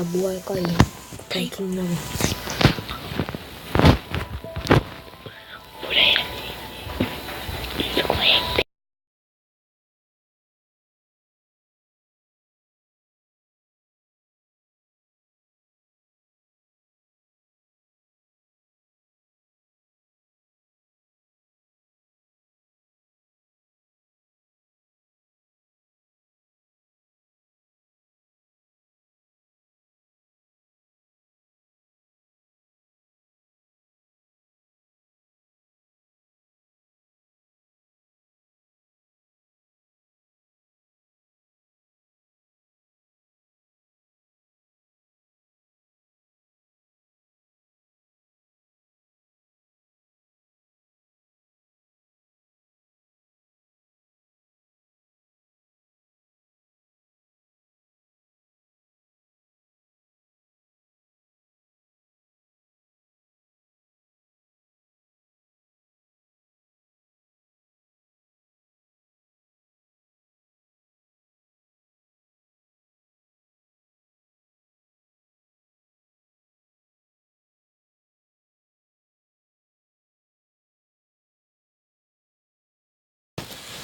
나 뭐 할 거야? 다이킹 나무.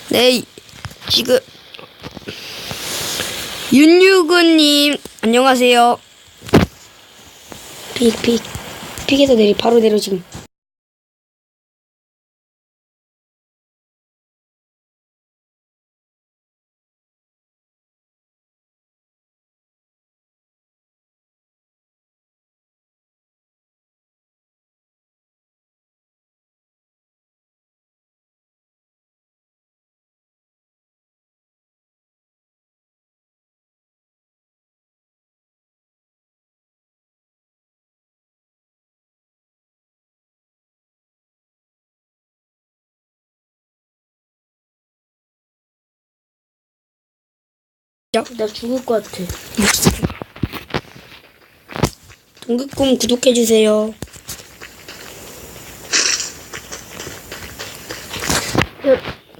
네, 지금 윤유근님 안녕하세요. 픽, 픽. 픽에서 내리, 바로 내려, 지금. 나 죽을 것 같아. 동극꿈 구독해 주세요.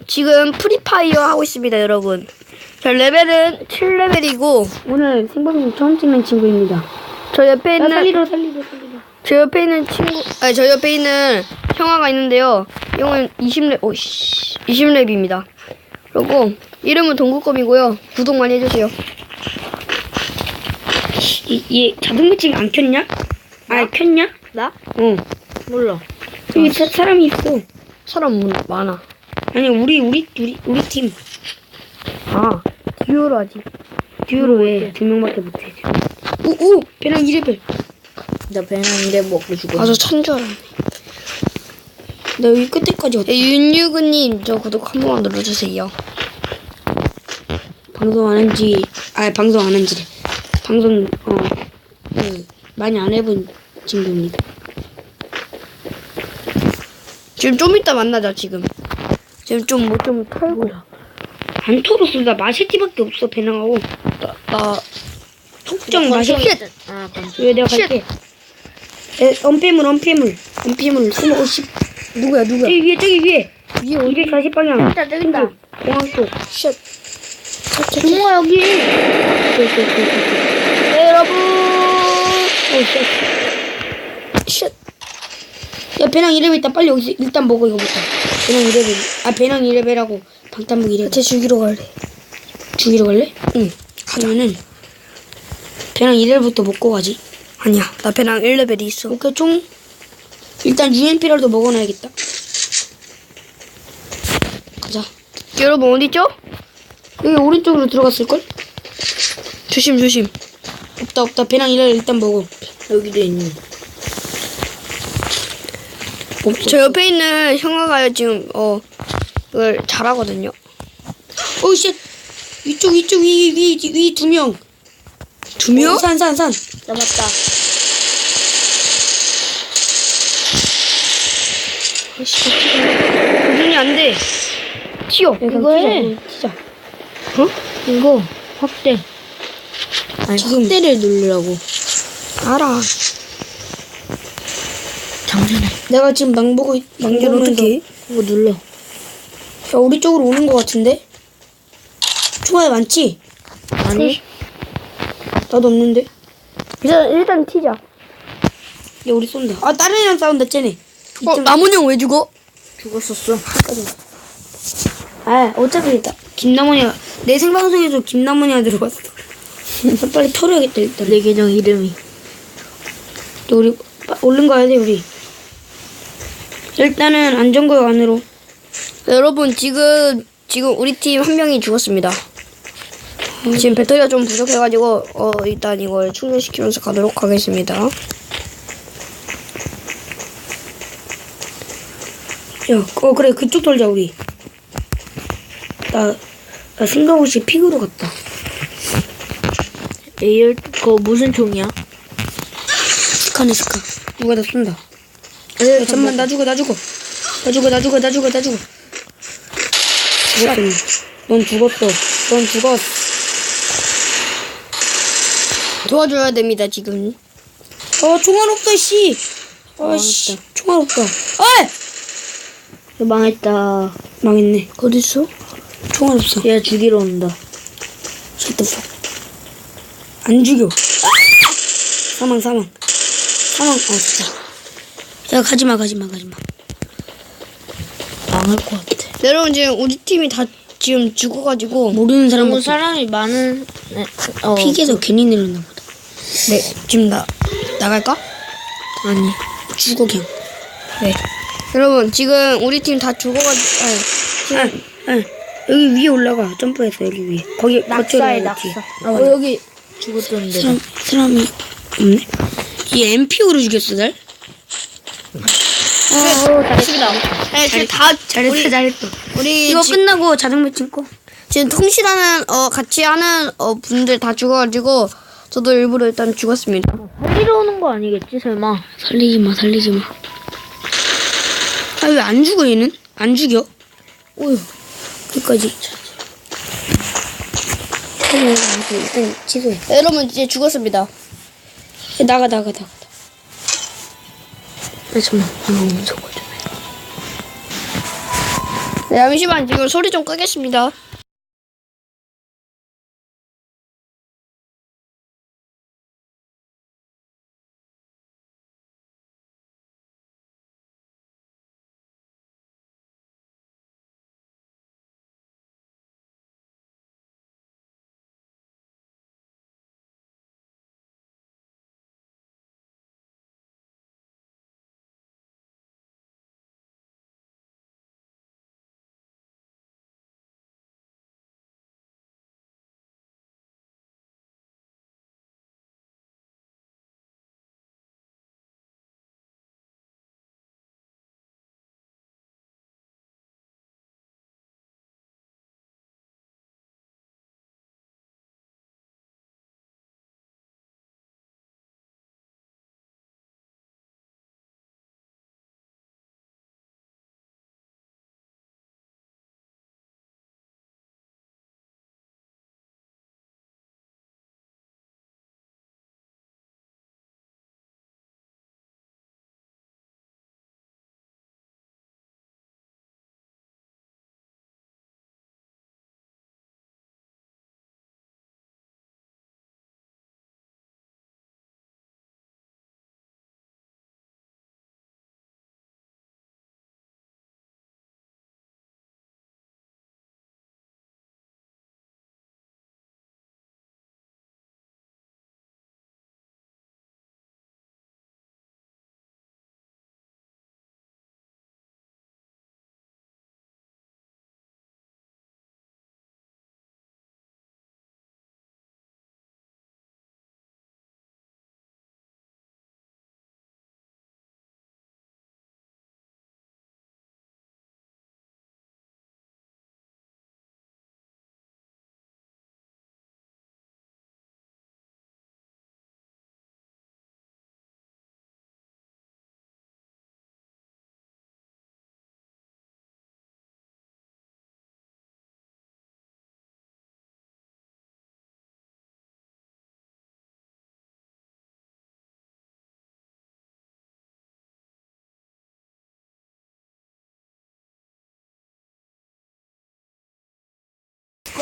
지금 프리파이어 하고 있습니다, 여러분. 저 레벨은 7레벨이고 오늘 생방송 처음 찍는 친구입니다. 저 옆에 나 있는 살리러, 살리러, 살리러. 저 옆에 있는 친구, 아니 저 옆에 있는 형아가 있는데요. 형은 20렙, 오씨, 20렙입니다. 그리고 이름은 동구껌이고요. 구독 많이 해주세요. 이, 얘 자동 매칭 안 켰냐? 아, 켰냐? 나? 어. 몰라. 여기 사, 사람이 있어. 사람 문- 많아. 아니, 우리, 우리, 우리, 우리 팀. 아, 듀오로 하지. 듀오로 왜두 명밖에 못해. 오, 오! 배랑 2레벨. 나 배낭 이래 먹고 죽어. 아, 저찬줄 알았네. 나 여기 끝에까지 왔다. 네, 윤유근님, 저 구독 한 번만 눌러주세요. 방송 안 한지, 아, 방송 안 한지. 방송, 어, 그, 많이 안 해본 친구입니다. 지금 좀 이따 만나자, 지금. 지금 좀, 뭐 좀 털고. 안 털었어. 나 마셰티밖에 없어, 배낭하고. 나, 나, 속정 마셰티. 아. 왜 내가 갈게. 에, 언패물, 언패물. 언패물. 스모, 씨. 누구야, 누구야? 저기 위에, 저기 위에. 위에 240 방향. 있다, 저기 있다. 공항 쪽. 쉣. 종호 여기. 네, 여러분. 오, 쉣. 쉣. 야, 배낭 2레벨 있다. 빨리 여기서 일단 먹어, 이거부터. 배낭 2레벨. 아, 배낭 2레벨하고 방탄복 2레벨. 쟤 죽이러 갈래. 죽이러 갈래? 응. 가면은 배낭 1레벨부터 먹고 가지. 아니야, 나 배낭 1레벨이 있어. 오케이, 총. 일단 UMP라도 먹어놔야겠다. 가자. 여러분, 어디죠? 여기 오른쪽으로 들어갔을걸? 조심, 조심. 없다, 없다. 배낭 1레벨 일단 먹어. 여기도 있니? 저 옆에 있는 형아가 지금, 어, 그걸 잘하거든요. 오, 쉣. 위쪽, 위쪽, 위, 위, 위, 위두 명. 두 명? 어, 산, 산, 산. 잡았다. 아씨, 도전이 안 돼. 튀어. 이거 해. 진 짜. 이거 확대. 아니 지금- 확대를 누르라고. 알아. 장전해. 내가 지금 망 보고, 망 보면서. 어떻게? 이거 눌러. 야, 우리 쪽으로 오는 것 같은데? 총알 많지? 아니? 나도 없는데? 일단, 일단 튀자. 야 우리 쏜다. 아 다른 애랑 싸운다 쟤네. 어, 남은 형 왜 죽어? 죽었었어. 아 어차피 나, 김남원이가 내 생방송에서 김남원이가 들어갔어. 나 빨리 털어야겠다 일단. 내 계정 이름이. 또 우리 빠- 얼른 가야 돼 우리. 일단은 안전구역 안으로. 여러분, 지금, 지금 우리 팀 한 명이 죽었습니다. 지금 배터리가 좀 부족해가지고, 어, 일단 이걸 충전시키면서 가도록 하겠습니다. 야, 어 그래 그쪽 돌자 우리. 나, 나 없이 픽으로 갔다. 에일 그거 무슨 총이야? 스카네 스카. 누가 나 쏜다. 야, 잠만 나 죽어 나 죽어. 나 죽어 나 죽어 나 죽어 나 죽어. 죽었어. 넌. 넌 죽었어. 넌 죽었어. 도와줘야 됩니다, 지금. 어 총알 없다 씨. 아 씨 총알 없다. 어이 망했다. 망했네. 어딨어? 총알 없어. 얘 죽이러 온다. Fuck. 안 죽여. 사망 사망. 사망. 아 진짜. 야 가지마 가지마 가지마. 망할 것 같아. 여러분, 지금 우리 팀이 다 지금 죽어가지고, 모르는 사람 너무 같아. 사람이 많은. 네, 어. 픽에서 괜히 내렸나 보다. 네, 지금 나, 나갈까? 아니 죽어 그냥. 네. 여러분, 지금 우리 팀 다 죽어가지고, 아니, 아, 아, 여기 위에 올라가. 점프해서 여기 위에. 거기 낙사해. 낙사. 아, 어, 맞아. 여기, 죽었던 데. 사람 사람이 없네. 이 MP으로 죽였어 날? 잘했습니다. 네, 지금 다, 잘했어 우리, 잘했어. 우리 이거 지, 끝나고 자정배 찍고. 지금 통실하는, 어, 같이 하는, 어, 분들 다 죽어가지고, 저도 일부러 일단 죽었습니다. 살리러 오는 거 아니겠지 설마? 살리지 마, 살리지 마. 아, 왜 안 죽어, 얘는? 안 죽여? 오유, 끝까지. 일단. 네, 여러분, 이제 죽었습니다. 야, 나가, 나가, 나가. 아, 잠깐만. 아, 저거 좀 해. 네, 잠시만, 지금 소리 좀 끄겠습니다.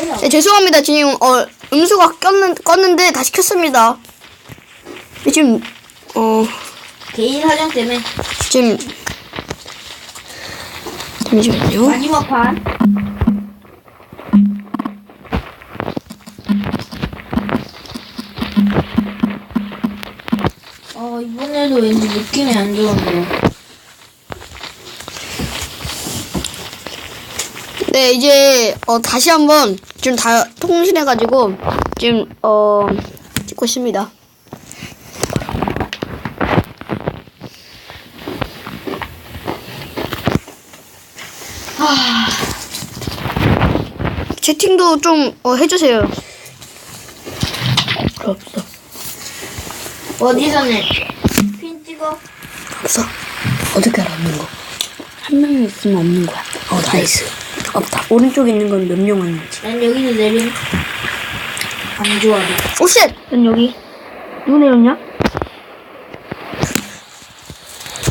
네, 죄송합니다. 지금 어, 음수가 꼈는, 껐는데 다시 켰습니다. 지금 어 개인 사정 때문에 지금 잠시만요. 마지막 판. 어 이번에도 왠지 느낌이 안 좋은데. 네 이제 어 다시 한번 지금 다 통신해가지고 지금 어 찍고 있습니다. 채팅도 좀 어, 해주세요. 없어. 어디서 내? 핀 찍어. 없어. 어떻게 알아, 없는 거? 한 명이 있으면 없는 거야. 어, 나이스. 없다. 오른쪽에 있는 건몇명 왔는지. 난 여기서 내림. 안 좋아해. 오쉣! 난 여기. 누구 내렸냐?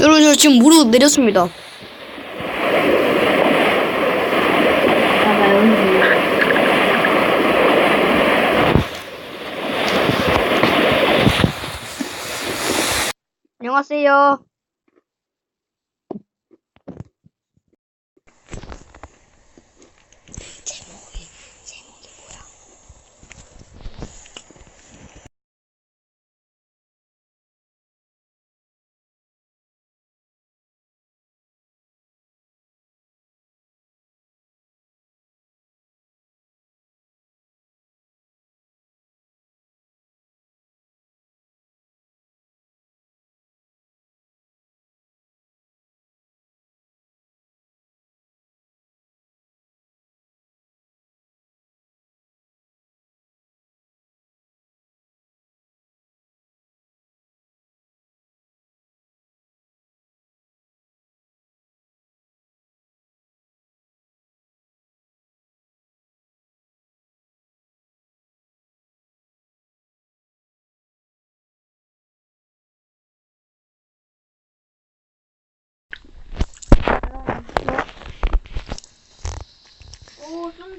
여러분 저 지금 무릎 내렸습니다. 여기. 안녕하세요.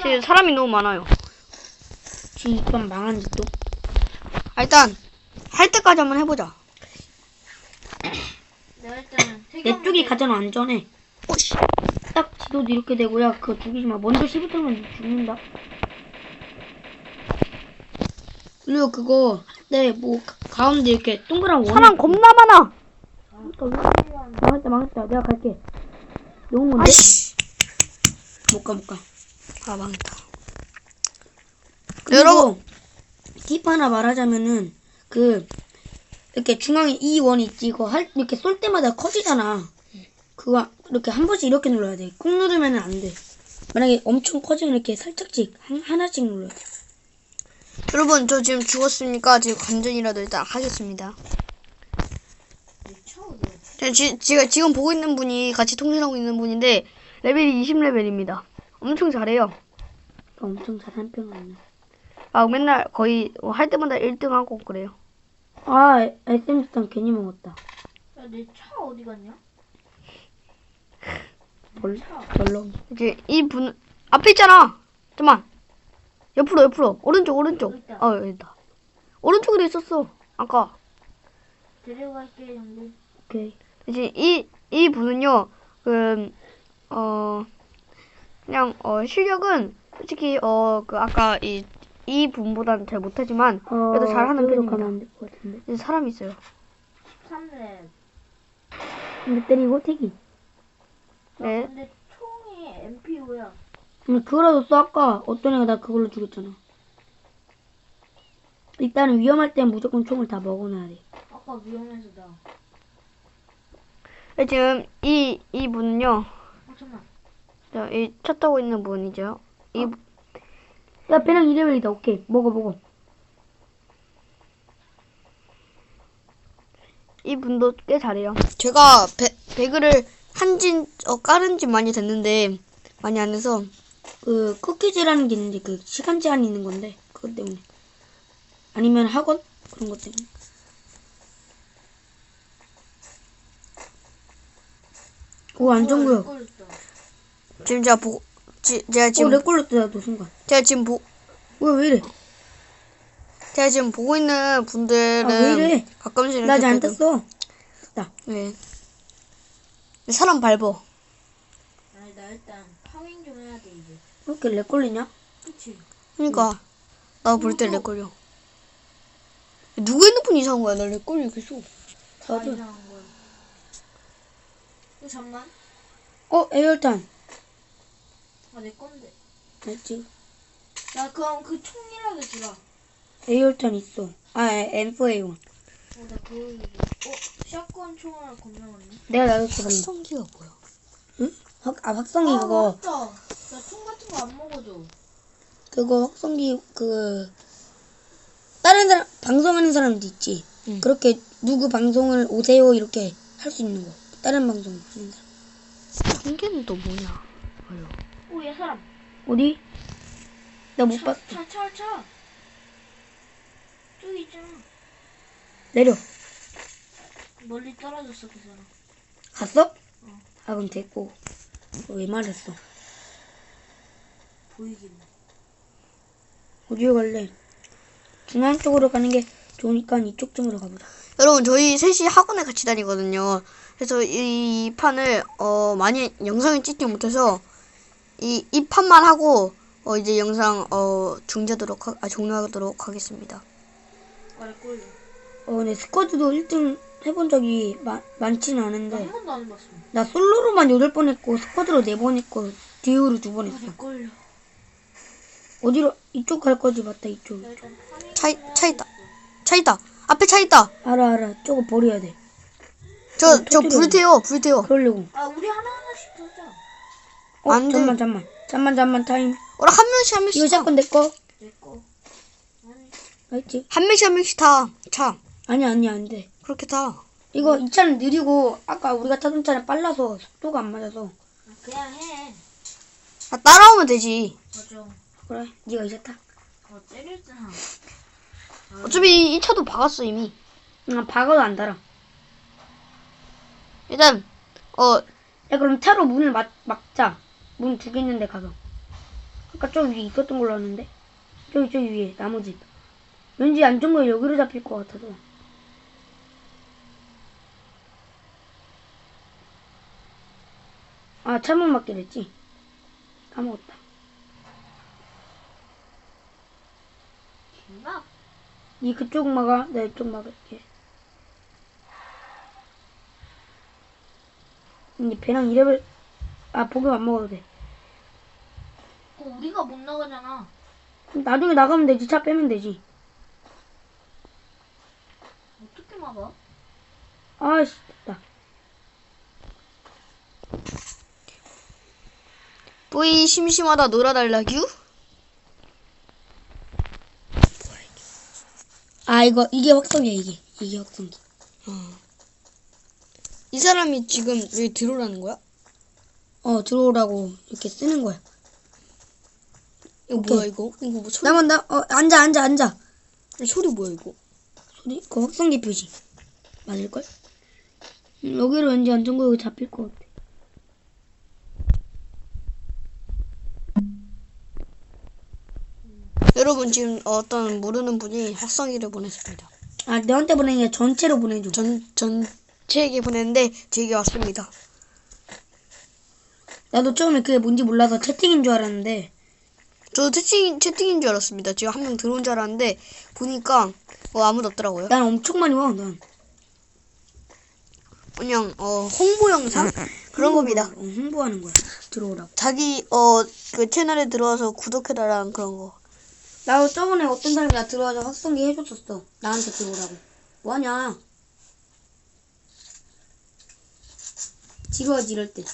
지금 사람이 너무 많아요. 지금 이പ്പം 망한 짓도. 아, 일단 할 때까지 한번 해보자. 내가 일단 내 쪽이 가장 안전해. 오씨. 딱 지도도 이렇게 되고야 그거 죽이지 마. 먼저 씹으면 죽는다. 그리고 그거 네 뭐 가운데 이렇게 동그란 원. 사람 겁나 많아. 망했다 망했다. 내가 갈게. 너무 먼데? 아이씨. 못 가 못 가. 아 망했다. 여러분. 팁 하나 말하자면은 그 이렇게 중앙에 이 원이 있지 이거 할 이렇게 쏠 때마다 커지잖아. 그거 이렇게 한 번씩 이렇게 눌러야 돼. 꾹 누르면은 안 돼. 만약에 엄청 커지면 이렇게 살짝씩 한, 하나씩 눌러야 돼. 여러분 저 지금 죽었으니까 지금 관전이라도 일단 하겠습니다. 저 지, 지금 지금 보고 있는 분이 같이 통신하고 있는 분인데 레벨이 20레벨입니다. 엄청 잘해요. 나 엄청 잘한 편 아니야. 아 맨날 거의 할 때마다 1등 하고 그래요. 아 SMG 괜히 먹었다. 야 내 차 어디 갔냐? 별, 별로. 이제 이 분 앞에 있잖아. 잠만. 옆으로 옆으로 오른쪽 오른쪽. 여기 있다. 어 여기 있다. 오른쪽에도 있었어. 아까. 데려갈게 정도. 오케이. 이제 이, 이 분은요, 그, 어, 그냥, 어, 실력은 솔직히, 어, 그, 아까 이, 이 분보다는 잘 못하지만, 어, 그래도 잘하는 편입니다. 가면 안될것 같은데. 이제 사람 있어요. 3렙. 근데 때리고 태기. 네. 근데 총이 MP5야. 근데 그거라도 써 아까 어떤 애가 나 그걸로 죽였잖아. 일단은 위험할 땐 무조건 총을 다 먹어놔야 돼. 아까 위험해서 나. 네, 지금 이, 이 분은요, 어 잠만. 저, 이차 타고 있는 분이죠. 이, 야 배낭 2레벨이다. 오케이 먹어 먹어. 이 분도 꽤 잘해요. 제가 배, 배그를 한지, 어, 깔은 지 많이 됐는데, 많이 안 해서, 그 쿠키즈라는 게 있는데 그 시간 제한이 있는 건데 그것 때문에. 아니면 학원 그런 것 때문에. 오 안전구역. 지금 제가 보고, 지, 제가 오 지금, 렉 걸렸다 나도 순간. 제가 지금 보, 뭐야 왜 이래? 제가 지금 보고 있는 분들은 아, 왜 이래? 가끔씩 이렇게 나 아직 안 또- 떴어. 네. 사람 밟어. 아니 나 일단 파밍 좀 해야 돼 이제. 왜 이렇게 렉 걸리냐? 그치? 그러니까 나 볼때렉 걸려. 누구 핸드폰 이상한 거야? 나렉 걸려 계속. 다 나도. 이상한 거야. 어 잠만. 어, 에어탄. 아 내 건데. 알지? 야 그럼 그 총이라도 주라. 에어탄 있어. 아, M4A1. 어 나 그거 어 샷건 총알 겁나 많네. 내가 놔뒀어, 방금. 성기가 뭐야? 확, 아, 확성기 아, 그거. 맞다. 나 총 같은 거 안 먹어줘. 그거 확성기, 그. 다른 사람, 방송하는 사람도 있지. 응. 그렇게 누구 방송을 오세요, 이렇게 할 수 있는 거. 다른 방송 하는 사람. 성기는 또 뭐냐? 아유. 오얘 사람. 어디? 나못 차, 봤어. 차, 차, 차. 저기 있잖아. 내려. 멀리 떨어졌어 그 사람. 갔어? 아, 그럼 됐고. 너왜 말했어? 보이긴. 어디로 갈래? 중앙 쪽으로 가는 게 좋으니까 이쪽 쪽으로 가보자. 여러분 저희 셋이 학원에 같이 다니거든요. 그래서 이, 이 판을 어 많이 영상을 찍지 못해서 이, 이 판만 하고 어 이제 영상 어 중지하도록 하, 아 종료하도록 하겠습니다. 아래. 어, 내 스쿼드도 1등 해본 적이 마, 나 않은데. 한 번도 안 해봤어. 나 솔로로만 8번 했고, 스쿼드로 4번 했고, 듀오로 2번 했어. 아래. 어디로, 이쪽 갈 거지, 맞다, 이쪽. 파밍 차, 차 있다. 차 있다. 앞에 차 있다. 알아, 알아. 저거 버려야 돼. 저 어, 저 터뜨려. 불 태워 불 태워. 그러려고. 아 우리 하나 하나씩 하자. 어, 안 돼. 잠만, 잠만. 잠만, 잠만, 타임. 우리 한 명씩 한 명씩 이거 타. 샷건 내 거. 내 거. 아니 알지? 한 명씩 한 명씩 타. 차. 아니, 아니, 안 돼. 그렇게 타. 이거 이 차는 느리고, 아까 우리가 타던 차는 빨라서 속도가 안 맞아서. 아, 그냥 해. 아, 따라오면 되지. 맞아. 그래, 네가 이제 타. 어 때렸잖아. 어차피 이, 이 차도 박았어 이미. 응, 박아도 안 달아. 일단 어 야, 그럼 차로 문을 막, 막자. 문 두 개 있는데 가서. 아까 저 위에 있었던 걸로 아는데? 저기, 저기 위에, 나머지. 왠지 안전구에 여기로 잡힐 것 같아서. 아, 차문 막기로 했지? 까먹었다. 막 니 그쪽 막아, 나 이쪽 막을게. 니 배랑 이래을 아, 보급 안 먹어도 돼. 그 우리가 못 나가잖아. 그럼 나중에 나가면 되지, 차 빼면 되지. 어떻게 막아? 아이씨, 됐다. 뿌이 심심하다 놀아달라규? 아, 이거, 이게 확성이야, 이게. 이게 확성기. 이 사람이 지금 여기 들어오라는 거야? 어, 들어오라고 이렇게 쓰는 거야. 이거 오케이. 뭐야 이거? 이거 뭐 소리? 나만, 나, 어, 앉아, 앉아, 앉아. 소리 뭐야 이거? 소리, 그 확성기 표시. 맞을 걸? 음, 여기로 왠지 안전구역이 잡힐 것 같아. 여러분 지금 어떤 모르는 분이 확성기를 보냈습니다. 아, 너한테 보내는 게 전체로 보내줘. 전 전체에게 보냈는데 제게 왔습니다. 나도 처음에 그게 뭔지 몰라서 채팅인 줄 알았는데, 저도 채팅 채팅인 줄 알았습니다. 지금 한 명 들어온 줄 알았는데 보니까 어, 아무도 없더라고요. 난 엄청 많이 와, 난. 그냥 어 홍보 영상 그런 홍보, 겁니다. 어, 홍보하는 거야. 들어오라고. 자기 어 그 채널에 들어와서 구독해달라는 그런 거. 나도 저번에 어떤 사람이 나 들어와서 확성기 해줬었어. 나한테 들어오라고. 뭐하냐? 지루하지, 이럴 때.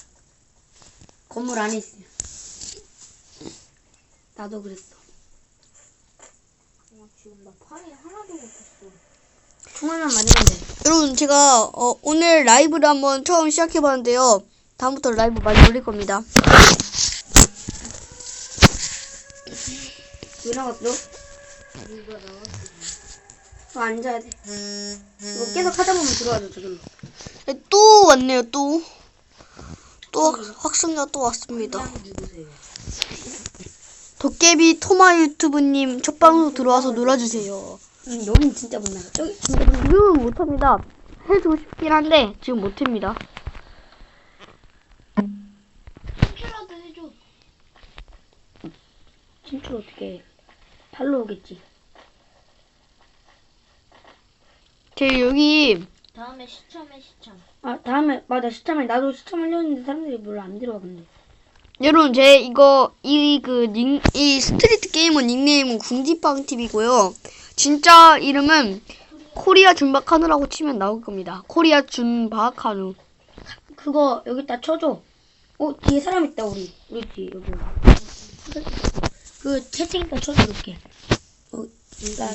건물 안에 있으면. 나도 그랬어. 어, 지금 나 파밍 하나도 못했어. 총알만 맞으면 돼. 여러분 제가 어, 오늘 라이브를 한번 처음 시작해봤는데요. 다음부터 라이브 많이 올릴 겁니다. 왜 나갔어? 우리가 나왔어. 어, 앉아야 돼. 이거 계속 하다 보면 들어와줘. 네, 또 왔네요 또. 또 확- 확성기가 또 왔습니다. 도깨비 토마 유튜브님 첫 방송 들어와서 놀아주세요. 응, 여긴 진짜 못 나가. 저기 진짜 못 나가. 지금은 못합니다. 해주고 싶긴 한데 지금 못합니다. 춤추라도 해줘. 진출 어떻게 해? 발로 오겠지. 제 여기 다음에 시참해 시참. 아 다음에 맞아 시참을 나도 시참하려는데 사람들이 별로 안 들어와 근데. 여러분 제 이거 이 그닉이 스트리트 게이머 닉네임은 궁지빵 TV고요. 진짜 이름은 코리아 준박 한우라고 치면 나올 겁니다. 코리아 준박 한우. 그거 여기다 쳐줘. 어 뒤에 사람 있다 우리 우리 뒤에 여기. 그 채팅에다 쳐줘 이렇게. 어 나.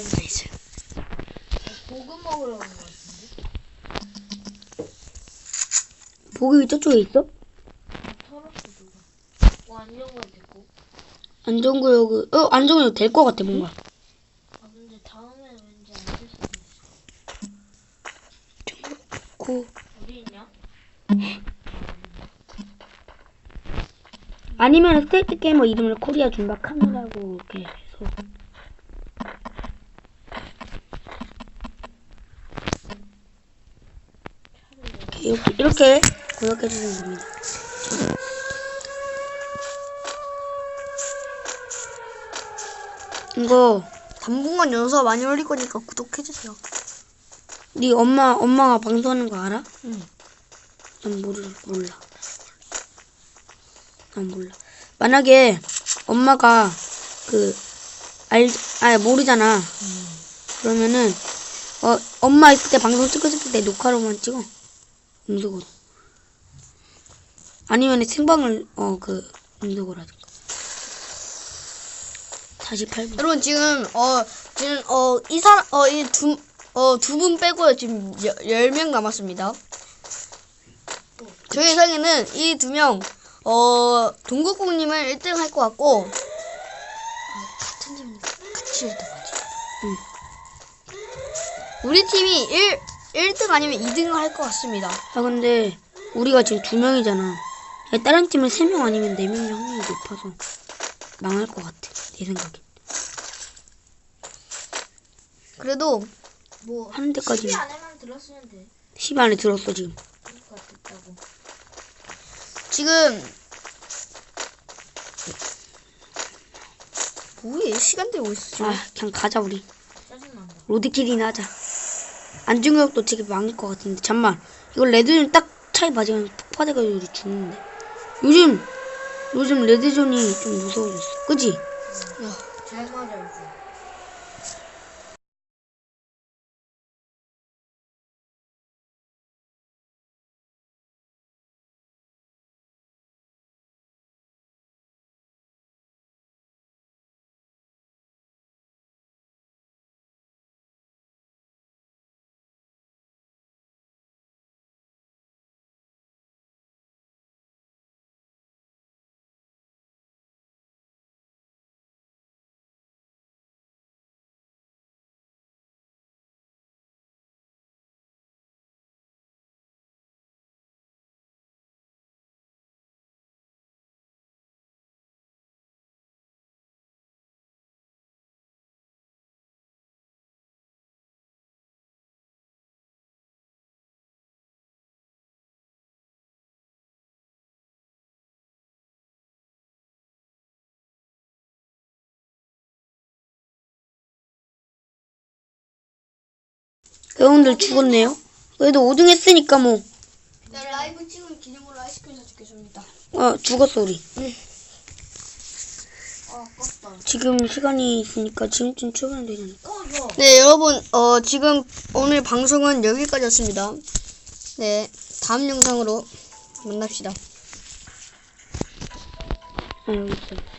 고구 먹으러 온거 같은데. 보기 저쪽에 있어? 누가. 어. 안전구역 어될것 같아 뭔가. 아 근데 다음에 왠지 안 있어. 고 어디 있냐? 아니면 스테이트 게이머 이름을 코리아 준박 카메라고 이렇게 해서. 이렇게 이렇게 고역해 주시면 됩니다. 이거 당분간 연서 많이 올릴 거니까 구독해주세요. 네 엄마 엄마가 방송하는 거 알아? 응. 난 모르 몰라. 난 몰라. 만약에 엄마가 그 알 아 모르잖아. 그러면은 어 엄마 있을 때 방송 찍고 싶을 때 녹화로만 찍어. 음성으로. 아니면 생방을 어 그 음성으로 하든가. 48분. 여러분 지금 어 지금 어 이 사람 어 이 두 어 두 분 빼고요 지금 열 명 남았습니다. 저희 예상에는 이 두 명 어 동국국님을 1등 할 것 같고 아, 같은 팀이니까 같이 1등 하지. 응. 우리 팀이 1 1등 아니면 2등을 할 것 같습니다. 아 근데 우리가 지금 두 명이잖아. 다른 팀은 세명 아니면 네 명이 확률이 높아서 망할 것 같아. 내 생각에. 그래도 뭐 하는 데까지 10위 안에만 들었으면 돼. 10 안에 들었어 지금. 그러니까 됐다고. 지금 뭐해 시간 되고 있어. 지금. 아 그냥 가자 우리. 짜증난다. 로드킬이나 하자. 안중력도 되게 망할 것 같은데 잠만. 이거 레드존 딱 차에 맞으면 폭파돼가지고 우리 죽는데. 요즘 요즘 레드존이 좀 무서워졌어. 그지? 잘 맞아 여러분들 죽었네요. 그래도 5등 했으니까 뭐. 네, 라이브 찍은 기념으로 아이스크림 사주겠습니다. 어 죽었어 우리. 아. 지금 시간이 있으니까 지금쯤 출근해야 되잖아. 어. 네, 여러분, 어, 지금 오늘 방송은 여기까지였습니다. 네, 다음 영상으로 만납시다. 아 여기 있어.